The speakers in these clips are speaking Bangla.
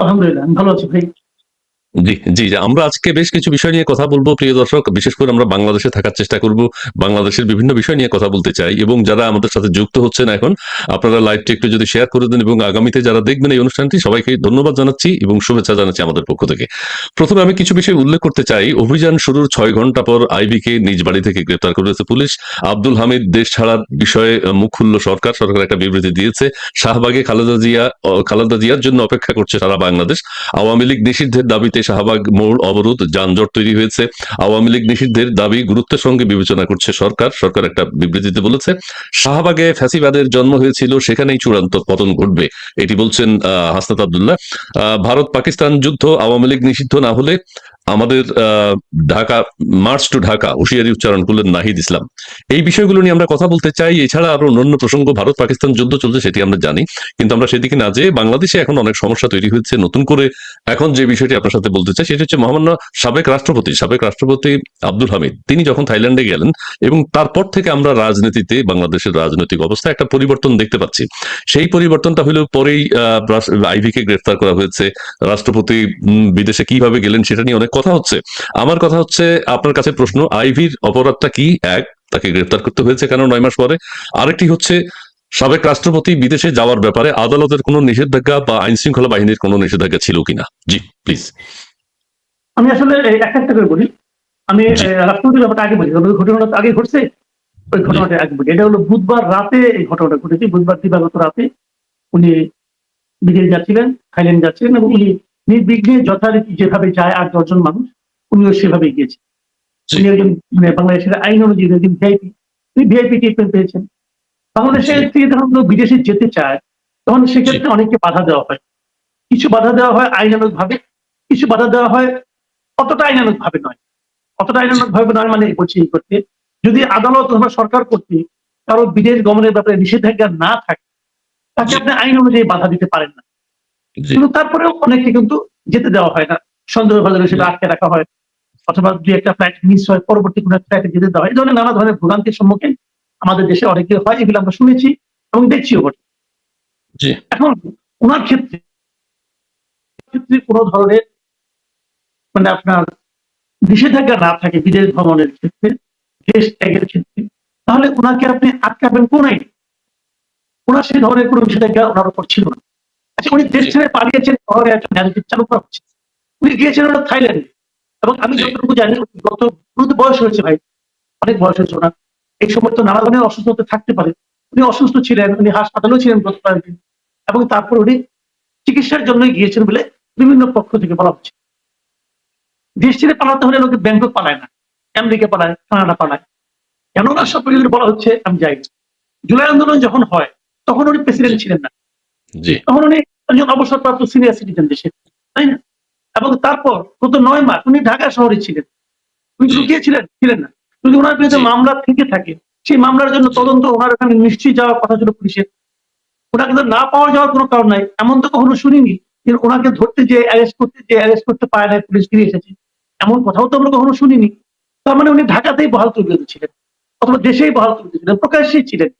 আলহামদুলিল্লাহ আমি ভালো আছি ভাই। জি জি জি, আমরা আজকে বেশ কিছু বিষয় নিয়ে কথা বলব প্রিয় দর্শক। বিশেষ করে আমরা বাংলাদেশে থাকার চেষ্টা করব বাংলাদেশের বিভিন্ন বিষয় নিয়ে কথা বলতে চাই এবং যারা আমাদের সাথে যুক্ত হচ্ছেন এখন আপনারা লাইভটি একটু যদি শেয়ার করে দেন এবং আগামীতে যারা দেখবেন এই অনুষ্ঠানটি সবাইকে ধন্যবাদ জানাচ্ছি এবং শুভেচ্ছা জানাচ্ছি আমাদের পক্ষ থেকে। প্রথমে আমি কিছু বিষয় উল্লেখ করতে চাই। অভিযান শুরুর ছয় ঘণ্টা পর আইবিকে নিজ বাড়ি থেকে গ্রেপ্তার করেছে পুলিশ। আব্দুল হামিদ দেশ ছাড়ার বিষয়ে মুখ খুলল সরকার। সরকার একটা বিবৃতি দিয়েছে। শাহবাগে খালেদা জিয়া খালেদা জিয়ার জন্য অপেক্ষা করছে সারা বাংলাদেশ। আওয়ামী লীগ নিষিদ্ধের দাবিতে শাহবাগ মোড় অবরোধ, যানজট তৈরি হয়েছে। আওয়ামী লীগ নিষিদ্ধের দাবি গুরুত্বের সঙ্গে বিবেচনা করছে সরকার। সরকার একটা বিবৃতিতে বলেছে, শাহবাগে ফ্যাসিবাদের জন্ম হয়েছিল, সেখানেই চূড়ান্ত পতন ঘটবে। এটি বলছেন হাসনাত আবদুল্লাহ। ভারত পাকিস্তান যুদ্ধ আওয়ামী লীগ নিষিদ্ধ না হলে আমাদের ঢাকা মার্চ টু ঢাকা, হুঁশিয়ারি উচ্চারণ করলেন নাহিদ ইসলাম। এই বিষয়গুলো নিয়ে আমরা কথা বলতে চাই, এছাড়া আরও অন্যান্য প্রসঙ্গ, ভারত পাকিস্তান যুদ্ধ চলছে সেটি আমরা জানি, কিন্তু আমরা সেদিকে না যেয়ে বাংলাদেশে এখন অনেক সমস্যা তৈরি হয়েছে। নতুন করে এখন যে বিষয়টি আপনার সাথে বলতে চাই, সেটি হচ্ছে মহামান্য সাবেক রাষ্ট্রপতি সাবেক রাষ্ট্রপতি আব্দুল হামিদ। তিনি যখন থাইল্যান্ডে গেলেন এবং তারপর থেকে আমরা রাজনীতিতে, বাংলাদেশের রাজনৈতিক অবস্থা একটা পরিবর্তন দেখতে পাচ্ছি। সেই পরিবর্তনটা হলো পরেই আইভিকে গ্রেফতার করা হয়েছে। রাষ্ট্রপতি বিদেশে কীভাবে গেলেন সেটা নিয়ে অনেক কথা হচ্ছে আমার কথা হচ্ছে আপনার কাছে প্রশ্ন আইভির অপরাধটা কি? এক তাকে গ্রেফতার করতে হয়েছে কেন নয় মাস পরে? আরেকটি হচ্ছে সাবেক রাষ্ট্রপতি বিদেশে যাওয়ার ব্যাপারে আদালতের কোনো নিষেধাজ্ঞা বা আইন শৃঙ্খলা বাহিনীর কোনো নিষেধাজ্ঞা ছিল কিনা? জি প্লিজ আমি আসলে এক একটা করে বলি। আমি রাষ্ট্রপতির ব্যাপারটা আগে বলি। ঘটনাটা আগে ঘটছে। ওই ঘটনাটা আগে বলি। এটা হলো বুধবার রাতে এই ঘটনাটা ঘটেছে। বুধবার দিবাগত রাতে উনি বিদেশ যাচ্ছিলেন থাইল্যান্ড যাচ্ছিলেন এবং উনি নির্বিঘ্নে যথারীতি যেভাবে যায় আর দশজন মানুষ উনিও সেভাবে গিয়েছেন। উনি একজন মানে বাংলাদেশের আইন অনুযায়ী একজন ভিআইপি। উনি ভিআইপি ট্রিটমেন্ট পেয়েছেন। বাংলাদেশে জি। থেকে যখন বিদেশে যেতে চায় তখন সেক্ষেত্রে অনেককে বাধা দেওয়া হয়। কিছু বাধা দেওয়া হয় আইনানুগ ভাবে কিছু বাধা দেওয়া হয় অতটা আইনানুগ ভাবে নয়। অতটা আইনানুগ ভাবে নয় মানে বলছি করতে যদি আদালত অথবা সরকার কর্তৃক কারও বিদেশ গমনের ব্যাপারে নিষেধাজ্ঞা না থাকে তাকে আপনি আইন অনুযায়ী বাধা দিতে পারেন না। কিন্তু তারপরেও অনেককে কিন্তু যেতে দেওয়া হয় না। সন্দেহভাজন হিসেবে আটকে রাখা হয় অথবা দুই একটা ফ্লাইট মিস হয় পরবর্তী কোনো ফ্লাইটে যেতে দেওয়া হয়। এই ধরনের নানা ধরনের ভোগান্তির সম্মুখীন আমাদের দেশে অনেকে হয় এগুলো আমরা শুনেছি এবং দেখছিও বটে। এখন ওনার ক্ষেত্রে ক্ষেত্রে কোনো ধরনের মানে আপনার নিষেধাজ্ঞা না থাকে বিদেশ ভ্রমণের ক্ষেত্রে দেশ ত্যাগের ক্ষেত্রে তাহলে ওনাকে আপনি আটকাবেন কোন আইনে? ওনার সেই ধরনের কোনো নিষেধাজ্ঞা ওনার উপর ছিল না। আচ্ছা উনি দেশ ছেড়ে পালিয়েছেন শহরে একটা ন্যারেটিভ চালু করা হচ্ছে উনি গিয়েছেন ওটা থাইল্যান্ডে। এবং আমি যতটুকু জানি গত দ্রুত বয়স হয়েছে ভাই। অনেক বয়স হয়েছে ওনার। এই সময় তো নানা ধরনের অসুস্থতা থাকতে পারে। উনি অসুস্থ ছিলেন উনি হাসপাতালেও ছিলেন গত কয়েকদিন। এবং তারপর উনি চিকিৎসার জন্য গিয়েছেন বলে বিভিন্ন পক্ষ থেকে বলা হচ্ছে। দেশ ছেড়ে পালাতে হলে লোকে ব্যাংকক পালায় না আমেরিকা পালায় কানাডা পালায়। কেন না সব বলা হচ্ছে আমি যাই জুলাই আন্দোলন যখন হয় তখন উনি প্রেসিডেন্ট ছিলেন না। জি। তখন উনি একজন অবসরপ্রাপ্ত সিনিয়র সিটিজেন দেশে তাই না? এবং তারপর গত নয় মাস উনি ঢাকা শহরে ছিলেন। উনি জি। ছিলেন না। যদি ওনার বিরুদ্ধে মামলা থেকে থাকে সেই মামলার জন্য তদন্ত ওনার এখানে নিশ্চয়ই যাওয়ার কথা ছিল পুলিশের। ওনাকে তো না পাওয়া যাওয়ার কোনো কারণ নাই। এমন তো কখনো শুনিনি যে ওনাকে ধরতে যে অ্যারেস্ট করতে যে অ্যারেস্ট করতে পারে না পুলিশ ফিরে এসেছে। এমন কথাও তো আমরা কখনো শুনিনি। তার মানে উনি ঢাকাতেই বহাল তুলে ছিলেন অথবা দেশেই বহাল তুলে ছিলেন প্রকাশ্যেই ছিলেন।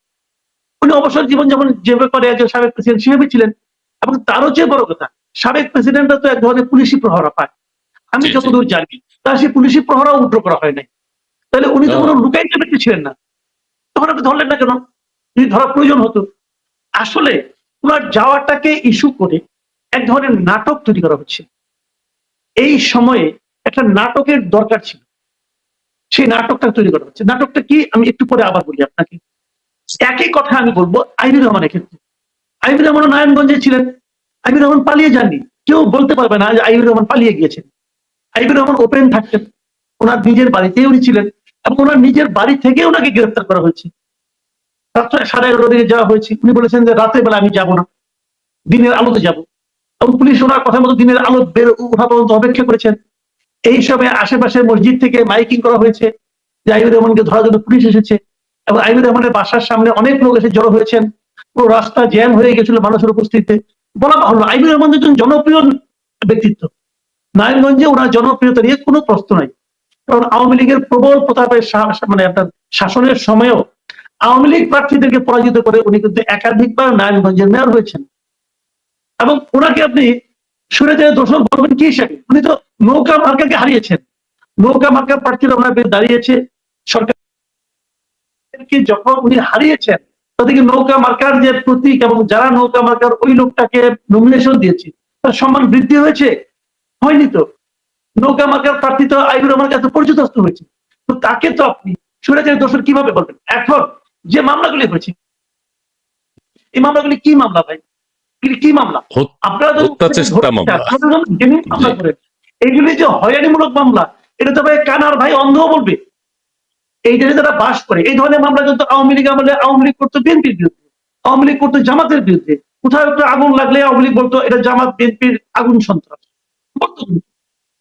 উনি অবসর জীবন যেমন যেভাবে করে একজন সাবেক প্রেসিডেন্ট সেভাবে ছিলেন এবং তারও চেয়ে বড় কথা সাবেক প্রেসিডেন্টরা তো এক ধরনের পুলিশি প্রহরা পায়। আমি। যতদূর জানি তার সেই পুলিশি প্রহরা উদ্র করা হয় নাই। তাহলে উনি তো। কোনো লুকাইতে ব্যক্তি ছিলেন না। তখন আপনি ধরলেন না কেন? যদি ধরা প্রয়োজন হতো। আসলে ওনার যাওয়াটাকে ইস্যু করে এক ধরনের নাটক তৈরি করা হচ্ছে। এই সময়ে একটা নাটকের দরকার ছিল। সেই নাটকটা তৈরি করা হচ্ছে। নাটকটা কি? আমি একটু পরে আবার বলি আপনাকে। একই কথা আমি বলব আইবি রহমানের ক্ষেত্রে আইবি রহমান নারায়ণগঞ্জে ছিলেন। আইবি রহমান পালিয়ে যাননি। কেউ বলতে পারবে না যে আইবি রহমান পালিয়ে গিয়েছেন। আইবি রহমান ওপেন থাকতেন। ওনার নিজের বাড়িতে উনি ছিলেন এবং ওনার নিজের বাড়ি থেকে ওনাকে গ্রেফতার করা হয়েছে। রাত্রে সাড়ে এগারো দিকে যাওয়া হয়েছে। উনি বলেছেন যে রাতের বেলা আমি যাব না। দিনের আলোতে যাব। এবং পুলিশ ওনার কথা মতো দিনের আলো বের ওঠা পর্যন্ত অপেক্ষা করেছেন। এই সময় আশেপাশে মসজিদ থেকে মাইকিং করা হয়েছে যে আইবুর রহমানকে ধরার জন্য পুলিশ এসেছে। এবং আইবুর রহমানের বাসার সামনে অনেক লোক এসে জড়ো হয়েছেন। পুরো রাস্তা জ্যাম হয়ে গেছিল মানুষের উপস্থিতিতে। বলা বাহুল্য আইবুর রহমান একজন জনপ্রিয় ব্যক্তিত্ব। নারায়ণগঞ্জে ওনার জনপ্রিয়তা নিয়ে কোনো প্রশ্ন নাই। কারণ আওয়ামী লীগের প্রবল প্রতাপের মানে আপনার শাসনের সময়ও আওয়ামী লীগ প্রার্থীদেরকে পরাজিত করে উনি কিন্তু একাধিকবার নারায়ণগঞ্জের মেয়র হয়েছেন। এবং ওনাকে আপনি সরে যায় দোষক বলবেন কি হিসাবে? উনি তো নৌকা মার্কাকে হারিয়েছেন। নৌকা মার্কা প্রার্থীরা ওনার দাঁড়িয়েছে। সরকারকে যখন উনি হারিয়েছেন তাদেরকে নৌকা মার্কার যে প্রতীক এবং যারা নৌকা মার্কার ওই লোকটাকে নমিনেশন দিয়েছে তার সম্মান বৃদ্ধি হয়েছে? হয়নি তো। নৌকা মার্কার প্রার্থী তো আইবুর রহমান কাছে পরিচিত হয়েছে। তো তাকে তো আপনি সুরাজের দোষর কীভাবে বলবেন? এখন যে মামলাগুলি হয়েছে এই মামলাগুলি কি মামলা ভাই? কি মামলা? আপনারা এগুলি যে হয়রানিমূলক মামলা এটা তো ভাই কানার ভাই অন্ধ বলবে। এই দেশে যারা বাস করে, এই ধরনের মামলা কিন্তু আওয়ামী লীগ আমলে আওয়ামী লীগ করতো বিএনপির বিরুদ্ধে, আওয়ামী লীগ করতো জামাতের বিরুদ্ধে কোথাও একটু আগুন লাগলে আওয়ামী লীগ বলতো, এটা জামাত বিএনপির আগুন সন্ত্রাস।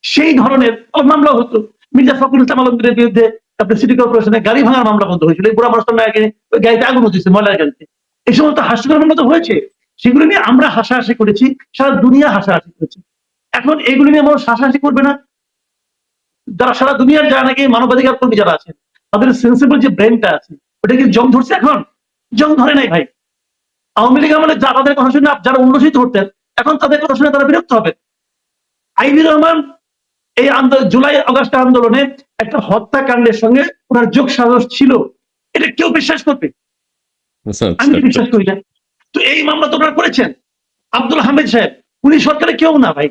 সেই ধরনের মামলা হতো। মির্জা ফখরুল ইসলাম আলমগীরের বিরুদ্ধে আপনার সিটি কর্পোরেশনে গাড়ি ভাঙার মামলা বন্ধ হয়েছিল। এই বুড়া মানুষটা আগে ওই গাড়িতে আগুন হচ্ছে ময়লার গাড়িতে। এই সমস্ত হাস্যকর মামলা তো হয়েছে। সেগুলো নিয়ে আমরা হাসাহাসি করেছি, সারা দুনিয়া হাসাহাসি করেছে। এখন এগুলো নিয়ে মানুষ হাসাহাসি করবে না। যারা সারা দুনিয়ার যারা নাকি মানবাধিকার কর্মী যারা আছে তাদের সেন্সিবল যে ব্রেনটা আছে ওটা কি জং ধরছে এখন। জং ধরে নাই ভাই। আওয়ামী লীগ আমলে যা তাদের কথা শুনে যারা উন্নতিত করতেন এখন তাদের কথা শুনে তারা বিরক্ত হবে। আইবি রহমান এই আন্দোলন জুলাই আগস্ট আন্দোলনে একটা হত্যাকাণ্ডের সঙ্গে ওনার যোগ সাহস ছিল। এটা কেউ বিশ্বাস করবে? আচ্ছা, আমি আচ্ছা, বিশ্বাস করি না? তো এই মামলা তো ওনারা করেছেন। আব্দুল হামিদ সাহেব উনি সরকারে কেউ না ভাই।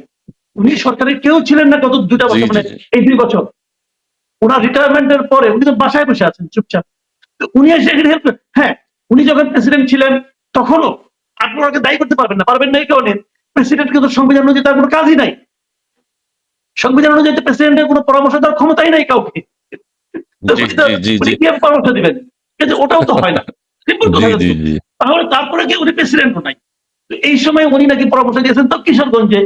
উনি সরকারে কেউ ছিলেন না গত দুটা বছর মানে এই দুই বছর। ওনার রিটায়ারমেন্টের পরে উনি তো বাসায় বসে আছেন চুপচাপ। উনি এসে এখানে হেল্প হ্যাঁ উনি যখন প্রেসিডেন্ট ছিলেন তখনও আপনি ওনাকে দায়ী করতে পারবেন না। পারবেন না এই কারণে। প্রেসিডেন্ট কিন্তু সংবিধান অনুযায়ী তার কোনো কাজই নাই। সংবিধান অনুযায়ী প্রেসিডেন্টের কোনো পরামর্শ দেওয়ার ক্ষমতাই নাই কাউকে। তো তো- পরামর্শ দিবেন? কিন্তু ওটাও তো হয় না। তাহলে তারপরে কি উনি প্রেসিডেন্টও নাই? এই সময় উনি নাকি পরামর্শ দিয়েছেন তো কিশোরগঞ্জে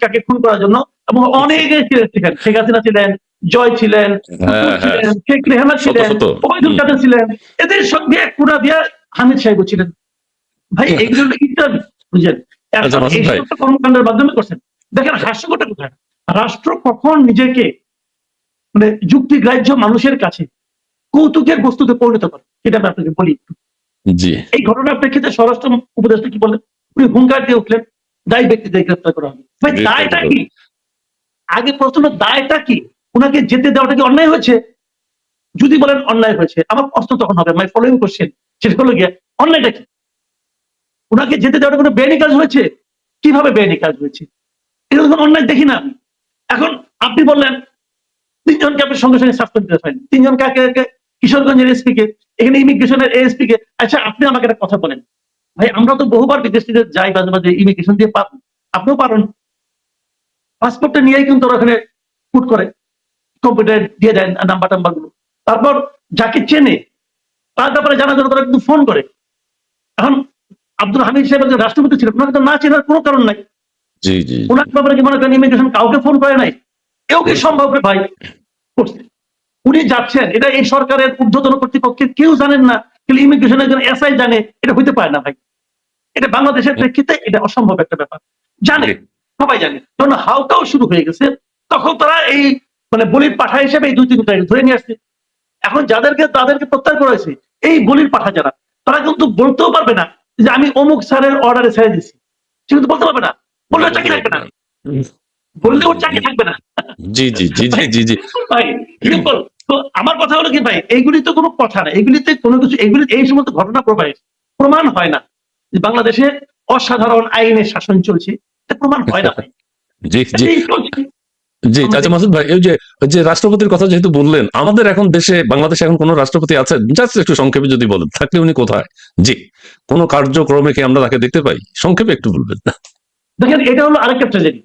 কাকে খুন করার জন্য। এবং অনেকে ছিলেন সেখানে। শেখ হাসিনা ছিলেন জয় ছিলেন হ্যাঁ, হ্যাঁ। ছিলেন শেখ রেহানা ছিলেন। ওবায়দুল। কাদের ছিলেন। এদের সঙ্গে এক কুড়া দিয়া হামিদ সাহেব ছিলেন। ভাই এগুলো ইন্টারভিউ বুঝলেন? আচ্ছা, কর্মকাণ্ডের মাধ্যমে করছেন। দেখেন হাস্যকরটা কোথায়? রাষ্ট্র কখন নিজেকে মানে যুক্তিগ্রাহ্য মানুষের কাছে কৌতুকের বস্তুতে পরিণত করে সেটা আমি আপনাকে বলি জি। এই ঘটনার প্রেক্ষিতে স্বরাষ্ট্র উপদেষ্টা কি বলেন? উনি হুঙ্কার দিয়ে উঠলেন দায়ী ব্যক্তিদের গ্রেপ্তার করা হবে। ভাই দায়টা কি? আগে প্রশ্ন দায়টা কি? উনাকে যেতে দেওয়াটা কি অন্যায় হয়েছে? যদি বলেন অন্যায় হয়েছে, আমার প্রশ্ন তখন হবে মাই ফলোইং কোশ্চেন সেটা হলো গিয়ে, অন্যায়টা কি? উনাকে যেতে দেওয়াটা কোনো বেআইনি কাজ হয়েছে? কীভাবে বেআইনি কাজ হয়েছে? এটা তো কোনো অন্যায় দেখি না আমি। এখন আপনি বললেন, তিনজনকে আপনি সঙ্গে সঙ্গে সাসপেন্ড করে ফেলেন তিনজন কাকে কিশোরগঞ্জের এসপি কে, এখানে ইমিগ্রেশনের এসপি কে। আচ্ছা আপনি আমাকে একটা কথা বলেন। ভাই, আমরা তো বহুবার বিদেশ থেকে যাই, মাঝে মাঝে ইমিগ্রেশন দিয়ে পান আপনিও পারেন। পাসপোর্টটা নিয়েই কিন্তু ওরা ওখানে পুট করে। কম্পিউটার দিয়ে দেন নাম্বার টাম্বারগুলো। তারপর যাকে চেনে তার ব্যাপারে জানার জন্য তারা কিন্তু ফোন করে। এখন আব্দুল হামিদ সাহেব একজন রাষ্ট্রপতি ছিলেন ওনাকে তো না চেনার কোনো কারণ নাই। ওনার ব্যাপারে কি মনে করেন ইমিগ্রেশন কাউকে ফোন করে নাই? কেউ কি সম্ভব ভাই? করছে। উনি যাচ্ছেন এটা এই সরকারের ঊর্ধ্বতন কর্তৃপক্ষের কেউ জানেন না কিন্তু ইমিগ্রেশনের জন্য এসআই জানে এটা হইতে পারে না ভাই। এটা বাংলাদেশের প্রেক্ষিতে এটা অসম্ভব একটা ব্যাপার। জানে সবাই জানে। হাউটাও শুরু হয়ে গেছে তখন তারা এই মানে বলির পাঠা হিসেবে এই দুই তিন তারিখ ধরে নিয়ে আসছে। এখন যাদেরকে তাদেরকে প্রত্যাহার করা হয়েছে এই বলির পাঠা যারা তারা কিন্তু বলতেও পারবে না যে আমি অমুক স্যারের অর্ডারে ছেড়ে দিছি সে কিন্তু বলতে পারবে না। বললে চাকরি থাকবে না। বললে ওর চাকরি থাকবে না। জি জি জি জি জি জি। ভাই simple। তো আমার কথা হলো কি ভাই এইগুলি তো কোনো কথা না এগুলিতে কোনো কিছু এগুলি এই সমস্ত ঘটনা প্রবাহ প্রমাণ হয় না। বাংলাদেশে অসাধারণ আইনের শাসন চলছে। এটা প্রমাণ হয় না ভাই। জি জি। জি আচ্ছা মাসুদ ভাই এই যে যে রাষ্ট্রপতির কথা যেহেতু বললেন আমাদের এখন দেশে বাংলাদেশে এখন কোন রাষ্ট্রপতি আছে জাস্ট একটু সংক্ষেপে যদি বলেন থাকলে উনি কোথায়? জি কোন কার্যক্রমে কি আমরা তাকে দেখতে পাই? সংক্ষেপে একটু বলবেন। দেখেন এটা হলো আরেকটা ট্রেজেডি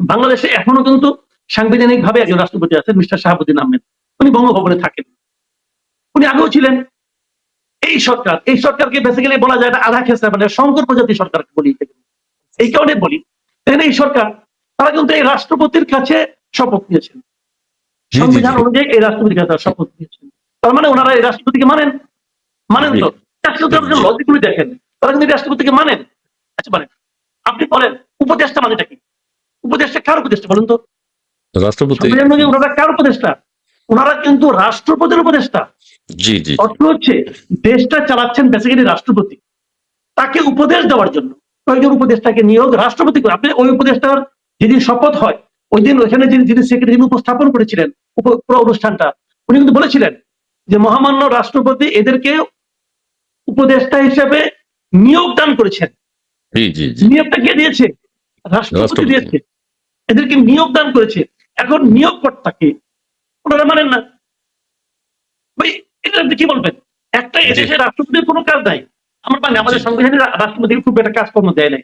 বাংলাদেশে এখনও কিন্তু সাংবিধানিক ভাবে একজন রাষ্ট্রপতি আছেন মিস্টার শাহাবুদ্দিন আহমেদ। উনি বঙ্গভবনে থাকেন। উনি আগেও ছিলেন। এই সরকার এই সরকারকে বেসিক্যালি বলা যায় এটা আধা খেসা মানে শঙ্কর প্রজাতি সরকারকে বলি এই কারণে বলি এই সরকার তারা কিন্তু এই রাষ্ট্রপতির কাছে শপথ নিয়েছেন। সংবিধান অনুযায়ী এই রাষ্ট্রপতির কাছে শপথ নিয়েছেন। তার মানে ওনারা এই রাষ্ট্রপতিকে মানেন। মানেন তো। লজিকগুলি দেখেন। তারা কিন্তু রাষ্ট্রপতিকে মানেন। আচ্ছা মানেন। আপনি বলেন উপদেশটা মানেটা কি? উপদেশটা কার উপদেশটা বলুন তো? রাষ্ট্রপতি। ওনারা কার উপদেশটা ওনারা কিন্তু রাষ্ট্রপতির উপদেশটা জি জি। অর্থ হচ্ছে দেশটা চালাচ্ছেন বেসিক্যালি রাষ্ট্রপতি। তাকে উপদেশ দেওয়ার জন্য। কয়েকজন উপদেষ্টাকে নিয়োগ রাষ্ট্রপতি করে। আপনি ওই উপদেষ্টার যেদিন শপথ হয় ওই দিন ওইখানে যিনি যিনি সেক্রেটারি উপস্থাপন করেছিলেন পুরো অনুষ্ঠানটা উনি কিন্তু বলেছিলেন যে মহামান্য রাষ্ট্রপতি এদেরকে উপদেষ্টা হিসেবে নিয়োগ দান করেছেন। নিয়োগটা কে দিয়েছে? রাষ্ট্রপতি। দিয়েছে। এদেরকে নিয়োগ দান করেছে। এখন নিয়োগকর্তাকে ওনারা মানেন না। ভাই এটা আপনি কি বলবেন? একটা এদেশে রাষ্ট্রপতির কোনো কাজ নাই। আমার মানে আমাদের জি। সংবিধানে রা- রাষ্ট্রপতি খুব একটা কাজকর্ম দেয় নাই।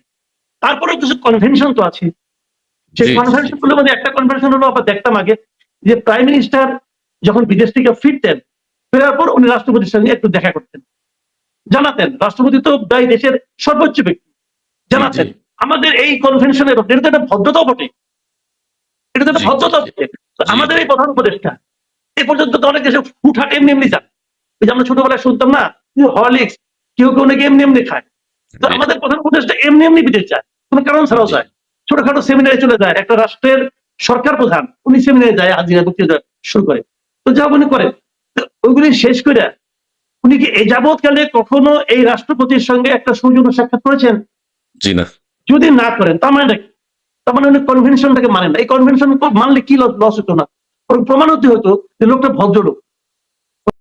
তারপরেও কিছু কনভেনশন তো আছে। সেই কনভেনশনগুলোর মধ্যে একটা কনভেনশন হলো আমরা দেখতাম আগে যে প্রাইম মিনিস্টার যখন বিদেশ থেকে ফিরতেন ফেরার পর উনি রাষ্ট্রপতির সঙ্গে একটু দেখা করতেন। জানাতেন রাষ্ট্রপতি তো প্রায় দেশের সর্বোচ্চ ব্যক্তি। জানাতেন আমাদের এই কনভেনশনের এটা তো একটা ভদ্রতাও বটে। এটা তো একটা ভদ্রতা আমাদের এই প্রধান উপদেষ্টা এ পর্যন্ত তো অনেক দেশে হুটহাট এমনি এমনি যান। ওই যে আমরা ছোটবেলায় শুনতাম না হরলিক্স কেউ কেউ নাকি এমনি এমনি খায়। তো আমাদের প্রধান উপদেষ্টা এমনি এমনি বিদেশ যায় কোনো কারণ ছাড়াও যায়। ছোটখাটো সেমিনারে চলে যায়। একটা রাষ্ট্রের সরকার প্রধান উনি সেমিনারে যায় হাজিরা বক্তৃতা শুরু করে। তো যা উনি করেন ওইগুলি শেষ করে উনি কি এই যাবৎকালে কখনো এই রাষ্ট্রপতির সঙ্গে একটা সৌজন্য সাক্ষাৎ করেছেন? জি না। যদি না করেন তার মানে? তার মানে উনি কনভেনশনটাকে মানেন না। এই কনভেনশন মানলে কি লস হতো না? প্রমাণ হতে হতো যে লোকটা ভদ্রলোক।